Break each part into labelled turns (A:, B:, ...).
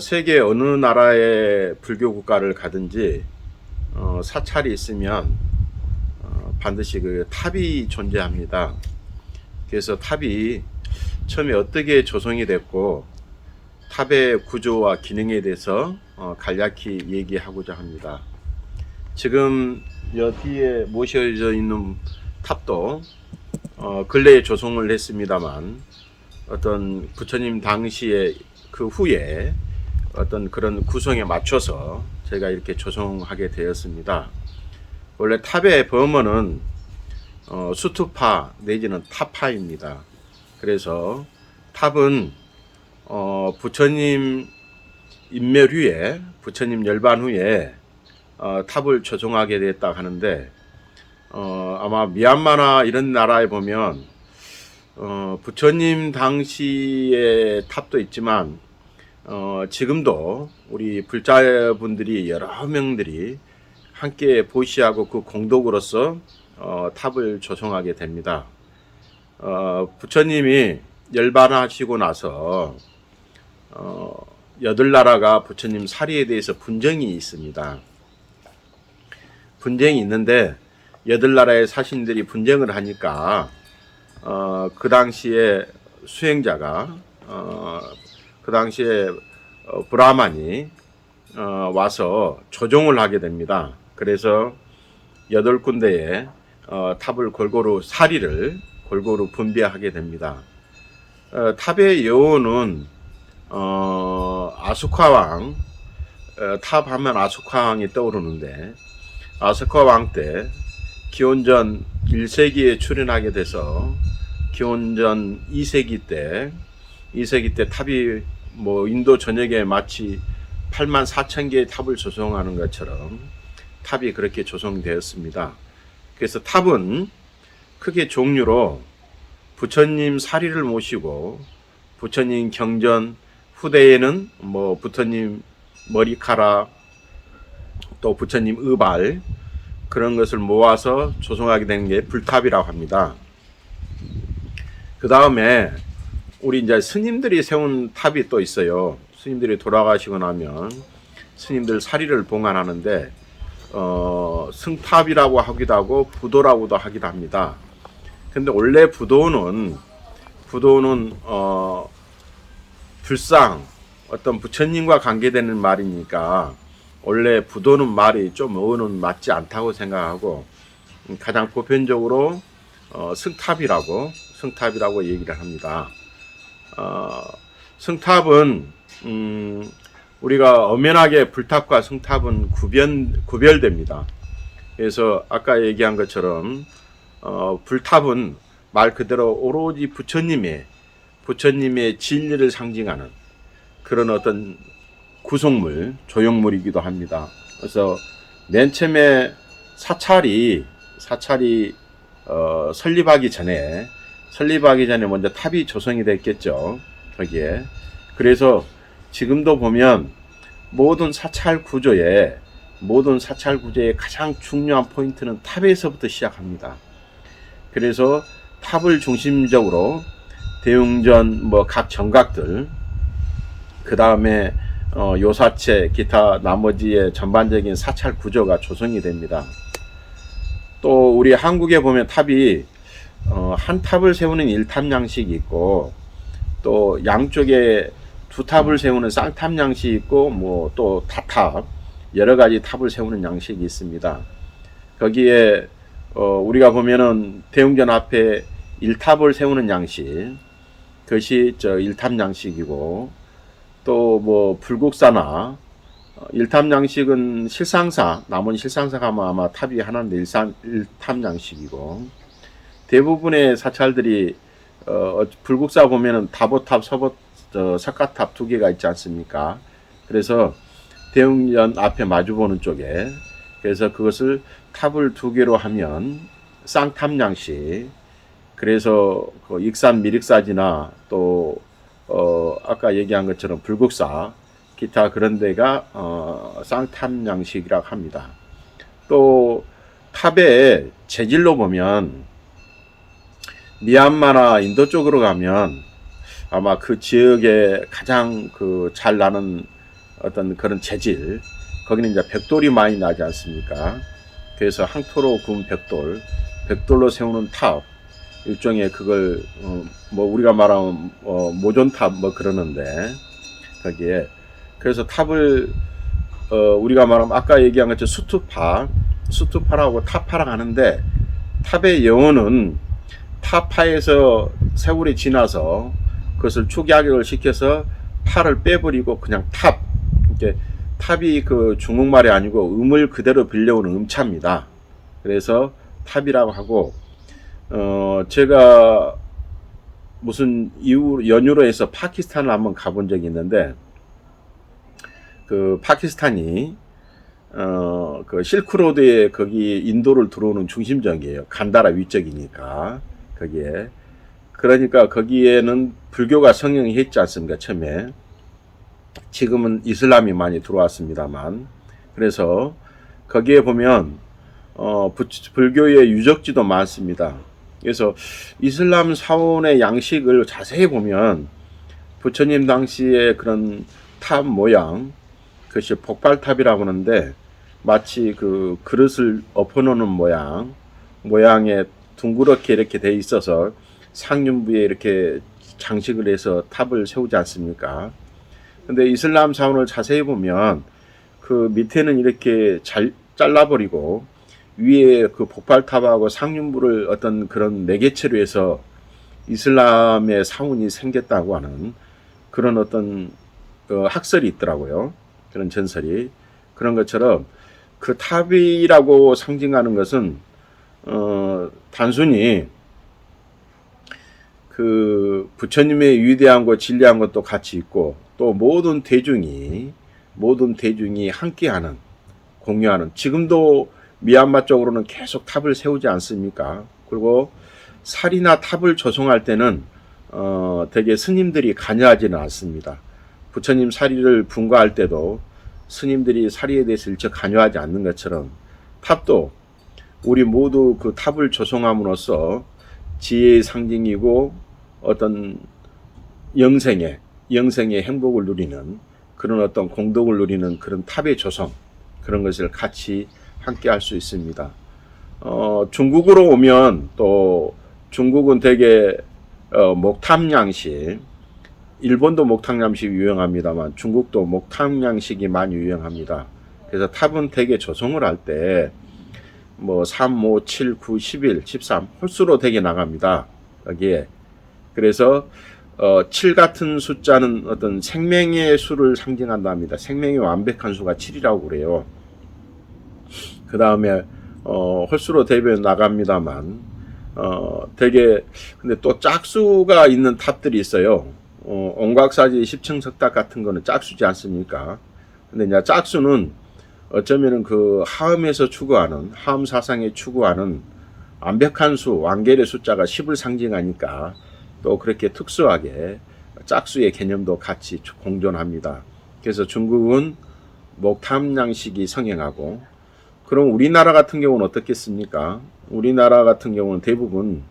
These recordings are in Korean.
A: 세계 어느 나라의 불교 국가를 가든지 어, 사찰이 있으면 어, 반드시 그 탑이 존재합니다. 그래서 탑이 처음에 어떻게 조성이 됐고 탑의 구조와 기능에 대해서 어, 간략히 얘기하고자 합니다. 지금 여기에 모셔져 있는 탑도 어, 근래에 조성을 했습니다만 어떤 부처님 당시에 그 후에 어떤 그런 구성에 맞춰서 제가 이렇게 조성하게 되었습니다. 원래 탑의 범어는 어, 수투파 내지는 타파입니다. 그래서 탑은 어, 부처님 인멸 후에 부처님 열반 후에 어, 탑을 조성하게 됐다 하는데 어, 아마 미얀마나 이런 나라에 보면 어, 부처님 당시의 탑도 있지만 어, 지금도 우리 불자분들이 여러 명들이 함께 보시하고 그 공덕으로서 어, 탑을 조성하게 됩니다. 어, 부처님이 열반하시고 나서 어, 여덟 나라가 부처님 사리에 대해서 분쟁이 있습니다. 분쟁이 있는데 여덟 나라의 사신들이 분쟁을 하니까 어, 그 당시에 수행자가 어, 그 당시에 어, 브라만이 어, 와서 조종을 하게 됩니다. 그래서 여덟 군데에 어, 탑을 골고루 사리를 골고루 분배하게 됩니다. 어, 탑의 여원은 어, 아수카 왕, 어, 탑 하면 아수카 왕이 떠오르는데 아수카 왕 때 기원전 1세기에 출현하게 돼서 기원전 2세기 때 2세기 때 탑이 뭐 인도 전역에 마치 8만 4천 개의 탑을 조성하는 것처럼 탑이 그렇게 조성되었습니다. 그래서 탑은 크게 종류로 부처님 사리를 모시고 부처님 경전 후대에는 뭐 부처님 머리카락 또 부처님 의발 그런 것을 모아서 조성하게 된게 불탑이라고 합니다. 그 다음에 우리 이제 스님들이 세운 탑이 또 있어요. 스님들이 돌아가시고 나면 스님들 사리를 봉안하는데 어, 승탑이라고 하기도 하고 부도라고도 하기도 합니다. 근데 원래 부도는 부도는 어, 불상 어떤 부처님과 관계되는 말이니까 원래 부도는 말이 좀 어는 맞지 않다고 생각하고 가장 보편적으로 어, 승탑이라고 승탑이라고 얘기를 합니다. 어, 승탑은 음, 우리가 엄연하게 불탑과 승탑은 구별 구별됩니다. 그래서 아까 얘기한 것처럼 어, 불탑은 말 그대로 오로지 부처님의 부처님의 진리를 상징하는 그런 어떤 구속물, 조형물이기도 합니다. 그래서 맨 처음에 사찰이 사찰이 어, 설립하기 전에 설립하기 전에 먼저 탑이 조성이 됐겠죠. 거기에. 그래서 지금도 보면 모든 사찰 구조에 모든 사찰 구조의 가장 중요한 포인트는 탑에서부터 시작합니다. 그래서 탑을 중심적으로 대웅전 뭐 각 정각들 그 다음에 어, 요사체 기타 나머지의 전반적인 사찰 구조가 조성이 됩니다. 또 우리 한국에 보면 탑이 어, 한 탑을 세우는 일탑 양식이 있고 또 양쪽에 두 탑을 세우는 쌍탑 양식이 있고 뭐 또 다탑 여러 가지 탑을 세우는 양식이 있습니다. 거기에 어, 우리가 보면은 대웅전 앞에 일탑을 세우는 양식 그것이 저 일탑 양식이고 또 뭐 불국사나 어, 일탑 양식은 실상사 남은 실상사 가면 아마 탑이 하나인데 일산 일탑 양식이고 대부분의 사찰들이 어, 불국사 보면은 다보탑, 서보, 어, 석가탑 두 개가 있지 않습니까? 그래서 대웅전 앞에 마주보는 쪽에 그래서 그것을 탑을 두 개로 하면 쌍탑 양식 그래서 그 익산 미륵사지나 또 어, 아까 얘기한 것처럼 불국사 기타 그런 데가 어, 쌍탑 양식이라고 합니다. 또 탑의 재질로 보면 미얀마나 인도 쪽으로 가면 아마 그 지역에 가장 그 잘 나는 어떤 그런 재질 거기는 이제 벽돌이 많이 나지 않습니까? 그래서 항토로 구운 벽돌, 벽돌로 세우는 탑 일종의 그걸 어, 뭐 우리가 말하면 어, 모존탑 뭐 그러는데 거기에 그래서 탑을 어, 우리가 말하면 아까 얘기한 것처럼 수투파 수투파라고 타파랑 하는데 탑의 영어는 타파에서 세월이 지나서 그것을 축약을 시켜서 파를 빼버리고 그냥 탑 이렇게 탑이 그 중국말이 아니고 음을 그대로 빌려오는 음차입니다. 그래서 탑이라고 하고 어 제가 무슨 이후 연유로 해서 파키스탄을 한번 가본 적이 있는데 그 파키스탄이 어 그 실크로드에 거기 인도를 들어오는 중심적이에요. 간다라 위쪽이니까 거기에. 그러니까 거기에는 불교가 성행이 했지 않습니까 처음에? 지금은 이슬람이 많이 들어왔습니다만. 그래서 거기에 보면 어, 부- 불교의 유적지도 많습니다. 그래서 이슬람 사원의 양식을 자세히 보면 부처님 당시의 그런 탑 모양 그것이 폭발탑이라고 하는데 마치 그 그릇을 엎어놓는 모양 모양에 둥그렇게 이렇게 돼 있어서 상륜부에 이렇게 장식을 해서 탑을 세우지 않습니까? 근데 이슬람 사원을 자세히 보면 그 밑에는 이렇게 잘 잘라버리고 위에 그 폭발탑하고 상륜부를 어떤 그런 매개체로 해서 이슬람의 사원이 생겼다고 하는 그런 어떤 어, 학설이 있더라고요. 그런 전설이 그런 것처럼 그 탑이라고 상징하는 것은 어, 단순히 그 부처님의 위대한 것 진리한 것도 같이 있고 또 모든 대중이 모든 대중이 함께하는 공유하는 지금도 미얀마 쪽으로는 계속 탑을 세우지 않습니까? 그리고 살이나 탑을 조성할 때는 어, 되게 스님들이 관여하지는 않습니다. 부처님 사리를 분과할 때도 스님들이 사리에 대해서 일체 관여하지 않는 것처럼 탑도 우리 모두 그 탑을 조성함으로써 지혜의 상징이고 어떤 영생의 영생의 행복을 누리는 그런 어떤 공덕을 누리는 그런 탑의 조성 그런 것을 같이 함께 할 수 있습니다. 어, 중국으로 오면 또 중국은 되게 어, 목탑 양식 일본도 목탑 양식이 유행합니다만 중국도 목탑 양식이 많이 유행합니다. 그래서 탑은 되게 조성을 할 때 뭐 3, 5, 7, 9, 11, 13 홀수로 되게 나갑니다. 여기에 그래서 어, 7 같은 숫자는 어떤 생명의 수를 상징한다 합니다. 생명의 완벽한 수가 7이라고 그래요. 그 다음에 어, 홀수로 대변 나갑니다만 어, 되게 근데 또 짝수가 있는 탑들이 있어요. 어, 옹각사지 10층 석탑 같은 거는 짝수지 않습니까? 근데 이제 짝수는 어쩌면은 그 하음에서 추구하는 하음 사상에 추구하는 완벽한 수, 완결의 숫자가 10을 상징하니까 또 그렇게 특수하게 짝수의 개념도 같이 공존합니다. 그래서 중국은 목탐 양식이 성행하고 그럼 우리나라 같은 경우는 어떻겠습니까? 우리나라 같은 경우는 대부분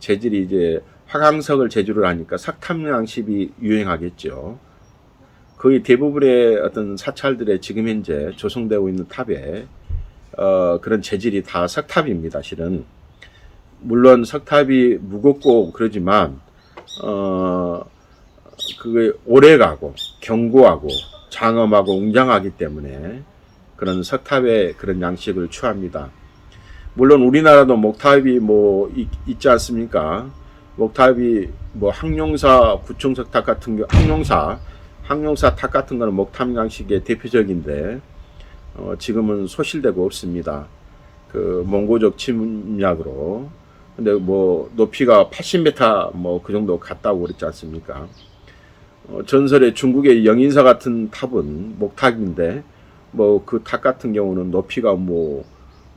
A: 재질이 이제 화강석을 재주를 하니까 석탑 양식이 유행하겠죠. 거의 대부분의 어떤 사찰들의 지금 현재 조성되고 있는 탑에 어, 그런 재질이 다 석탑입니다. 실은 물론 석탑이 무겁고 그러지만 어, 그게 오래가고 견고하고 장엄하고 웅장하기 때문에 그런 석탑의 그런 양식을 취합니다. 물론 우리나라도 목탑이 뭐 있, 있지 않습니까? 목탑이 뭐 항룡사 구층 석탑 같은 경 항룡사 항룡사 탑 같은 거는 목탑 양식의 대표적인데 어, 지금은 소실되고 없습니다. 그 몽고족 침략으로 근데 뭐 높이가 80m 뭐 그 정도 갔다고 그랬지 않습니까? 어, 전설의 중국의 영인사 같은 탑은 목탑인데 뭐 그 탑 같은 경우는 높이가 뭐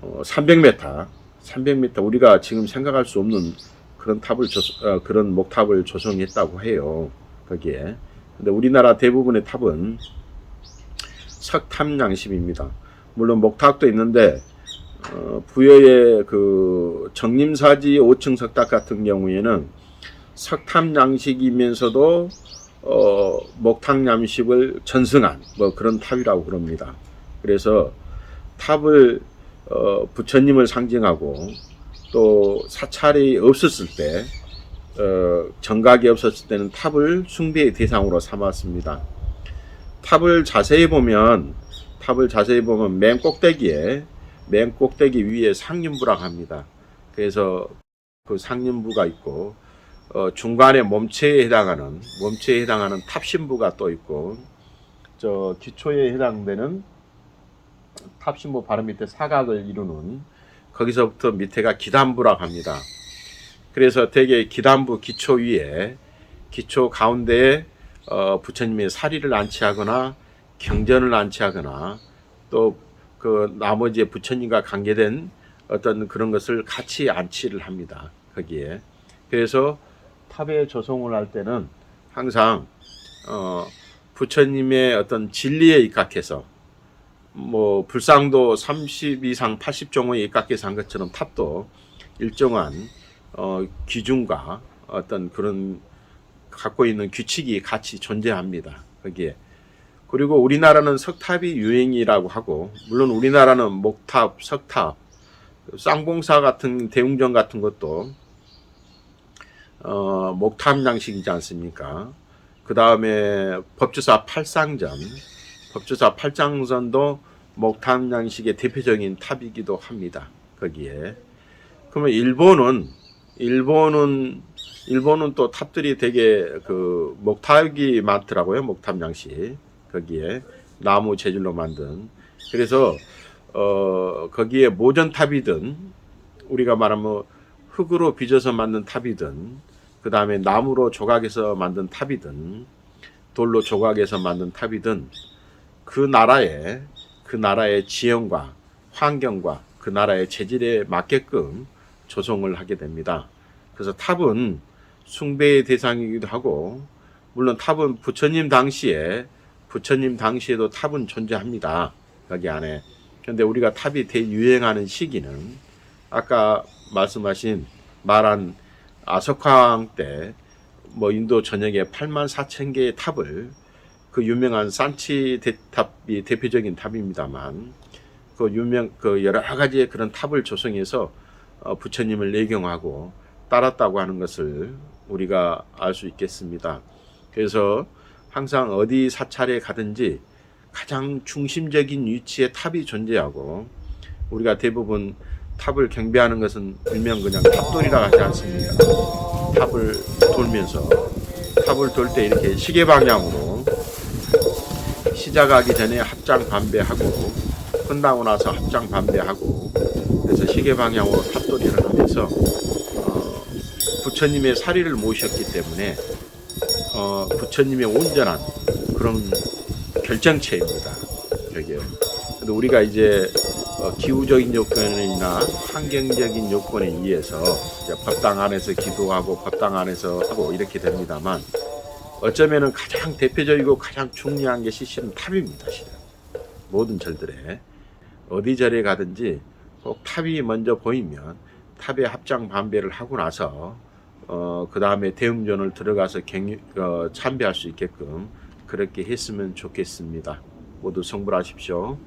A: 어, 300m, 300m 우리가 지금 생각할 수 없는 그런 탑을 조, 어, 그런 목탑을 조성했다고 해요. 거기에. 근데 우리나라 대부분의 탑은 석탑 양식입니다. 물론 목탑도 있는데 어, 부여의 그 정림사지 5층 석탑 같은 경우에는 석탑 양식이면서도 어, 목탁 양식을 전승한 뭐 그런 탑이라고 그럽니다. 그래서 탑을 어, 부처님을 상징하고 또 사찰이 없었을 때 어, 정각이 없었을 때는 탑을 숭배의 대상으로 삼았습니다. 탑을 자세히 보면 탑을 자세히 보면 맨 꼭대기에 맨 꼭대기 위에 상륜부라고 합니다. 그래서 그 상륜부가 있고 어, 중간에 몸체에 해당하는 몸체에 해당하는 탑신부가 또 있고 저 기초에 해당되는 탑신부 바로 밑에 사각을 이루는 거기서부터 밑에가 기단부라고 합니다. 그래서 대개 기단부 기초 위에 기초 가운데에 어, 부처님의 사리를 안치하거나 경전을 안치하거나 또 그 나머지 부처님과 관계된 어떤 그런 것을 같이 안치를 합니다. 거기에 그래서 탑에 조성을 할 때는 항상 어, 부처님의 어떤 진리에 입각해서 뭐 불상도 30 이상 80종에 입각해서 한 것처럼 탑도 일정한 어, 기준과 어떤 그런 갖고 있는 규칙이 같이 존재합니다. 거기에 그리고 우리나라는 석탑이 유행이라고 하고 물론 우리나라는 목탑, 석탑, 쌍봉사 같은 대웅전 같은 것도 어, 목탑 양식이지 않습니까? 그 다음에 법주사 팔상전, 법주사 팔장전도 목탑 양식의 대표적인 탑이기도 합니다. 거기에. 그러면 일본은 일본은 일본은 또 탑들이 되게 그 목탑이 많더라고요. 목탑 양식 거기에 나무 재질로 만든 그래서 어 거기에 모전 탑이든 우리가 말하면 흙으로 빚어서 만든 탑이든 그 다음에 나무로 조각해서 만든 탑이든 돌로 조각해서 만든 탑이든 그 나라의 그 나라의 지형과 환경과 그 나라의 재질에 맞게끔 조성을 하게 됩니다. 그래서 탑은 숭배의 대상이기도 하고 물론 탑은 부처님 당시에 부처님 당시에도 탑은 존재합니다. 여기 안에. 근데 우리가 탑이 대유행하는 시기는 아까 말씀하신 말한 아석황 때뭐 인도 전역에 8만 4천 개의 탑을 그 유명한 산치 대탑이 대표적인 탑입니다만 그 유명 그 여러 가지의 그런 탑을 조성해서 어, 부처님을 내경하고 따랐다고 하는 것을 우리가 알 수 있겠습니다. 그래서 항상 어디 사찰에 가든지 가장 중심적인 위치에 탑이 존재하고 우리가 대부분 탑을 경배하는 것은 일명 그냥 탑돌이라 하지 않습니까? 탑을 돌면서 탑을 돌 때 이렇게 시계 방향으로 시작하기 전에 합장 반배하고 끝나고 나서 합장 반배하고 그래서 시계 방향으로 탑돌이를 하면서 어, 부처님의 사리를 모셨기 때문에 어, 부처님의 온전한 그런 결정체입니다. 여기에. 근데 우리가 이제 어, 기후적인 요건이나 환경적인 요건에 의해서 이제 법당 안에서 기도하고 법당 안에서 하고 이렇게 됩니다만 어쩌면은 가장 대표적이고 가장 중요한 게 실은 탑입니다. 실은 모든 절들에 어디 절에 가든지 꼭 탑이 먼저 보이면 탑에 합장 반배를 하고 나서 어, 그 다음에 대음전을 들어가서 경, 어, 참배할 수 있게끔 그렇게 했으면 좋겠습니다. 모두 성불하십시오.